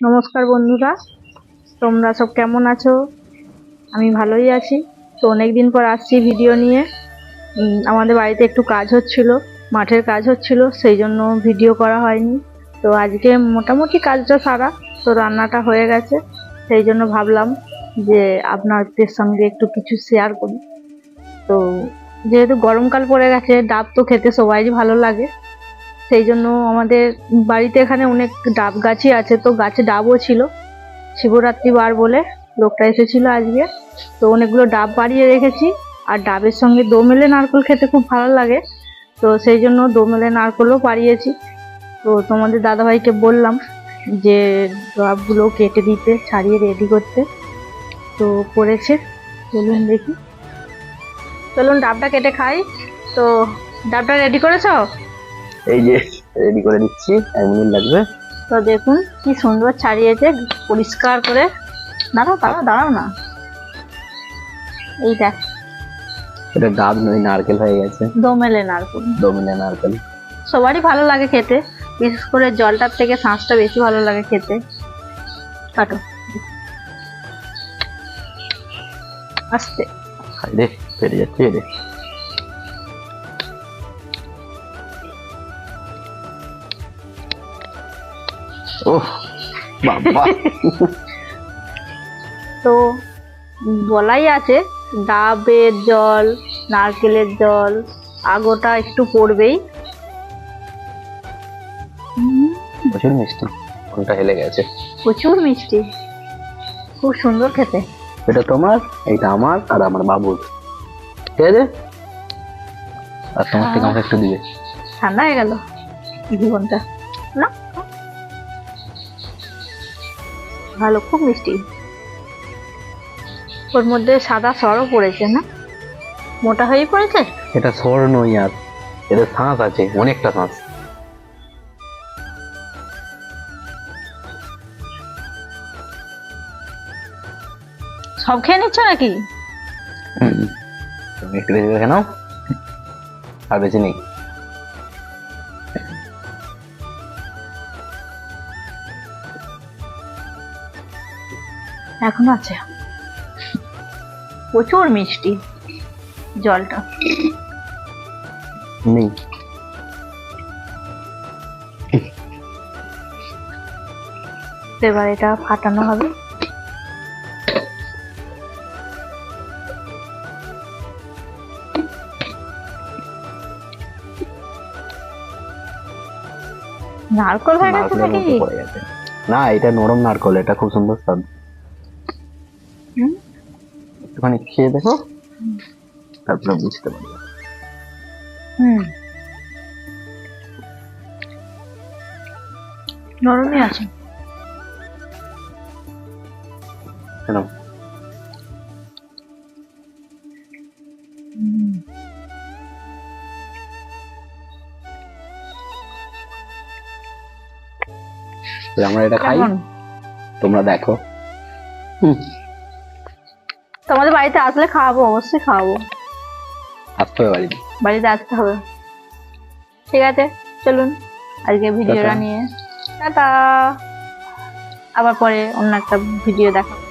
নমস্কার বন্ধুরা, তোমরা সব কেমন আছো? আমি ভালোই আছি। তো অনেক দিন পর আসছি ভিডিও নিয়ে। আমাদের বাড়িতে একটু কাজ হচ্ছিল, মাঠের কাজ হচ্ছিল, সেই জন্য ভিডিও করা হয়নি। তো আজকে মোটামুটি কাজটা সারা, তো রান্নাটা হয়ে গেছে। সেই জন্য ভাবলাম যে আপনাদের সঙ্গে একটু কিছু শেয়ার করি। তো যেহেতু গরমকাল পড়ে গেছে, ডাব তো খেতে সবাই ভালো লাগে। সেই জন্য আমাদের বাড়িতে এখানে অনেক ডাব গাছই আছে, তো গাছে ডাবও ছিল। শিবরাত্রি বার বলে লোকটা এসেছিল আজকে। তো অনেকগুলো ডাব বাড়িয়ে রেখেছি, আর ডাবের সঙ্গে দোমেলে নারকেল খেতে খুব ভালো লাগে। তো সেই জন্য দোমেলে নারকেলও পাড়িয়েছি তো তোমাদের দাদাভাইকে বললাম যে ডাবগুলো কেটে দিতে, ছাড়িয়ে রেডি করতে। তো করেছে, চলুন দেখি। চলুন ডাবটা কেটে খাই। তো ডাবটা রেডি করেছ? এই যে রেডি করে দিচ্ছি এক মিনিট লাগবে। তো দেখুন কি সুন্দর ছাড়িয়েছে পরিষ্কার করে। দাঁড়াও দাঁড়াও দাঁড়াও না। এই দেখ। এটা ডাব নয় নারকেল হয়ে গেছে। দোমেলে নারকেল। দমিলে নারকেল। সবারই ভালো লাগে খেতে বিশেষ করে জলটার থেকে শাঁসটা বেশি ভালো লাগে খেতে। কাটো। আস্তে। খাই রে পেরে যাচ্ছে। রে বাবা। তো বলাই আছে ডাবের জল নারকেলের জল আগোটা একটু পড়বেই। প্রচুর মিষ্টি কোনটা হেলে গেছে? প্রচুর মিষ্টি খুব সুন্দর খেতে। এটা তোমার এটা আমার আর আমার বাবুর। ঠিক আছে? আর তোমার থেকে আমাকে একটু দিবে। ঠান্ডা হয়ে গেল জীবনটা। না ভালো খুব মিষ্টি। ওর মধ্যে সাদা সরও পড়েছে না? মোটা হয়ে পড়েছে? এটা সর নই আর এতে শাঁস আছে অনেকটা শাঁস সব খেয়ে নিচ্ছ নাকি? তুমি একটু বেশি দেখে নাও। আর বেশি নেই। এখন আছে। প্রচুর মিষ্টি জলটা। নেই। এবার এটা ফাটানো হবে। নারকল হয়ে গেছে নাকি? না এটা নরম নারকল এটা খুব সুন্দর স্বাদ? একটুখানি খেয়ে দেখো। তারপরে বুঝতে পারবে। হুম। নরমই আছে। কেন আমরা এটা খাই। তোমরা দেখো। হুম, তোমাদের বাড়িতে আসলে খাওয়াবো অবশ্যই খাওয়াবো। আসতে হবে বাড়িতে। বাড়িতে আসতে হবে। ঠিক আছে চলুন। আজকে ভিডিওটা নিয়ে। টাটা। আবার পরে অন্য একটা ভিডিও দেখা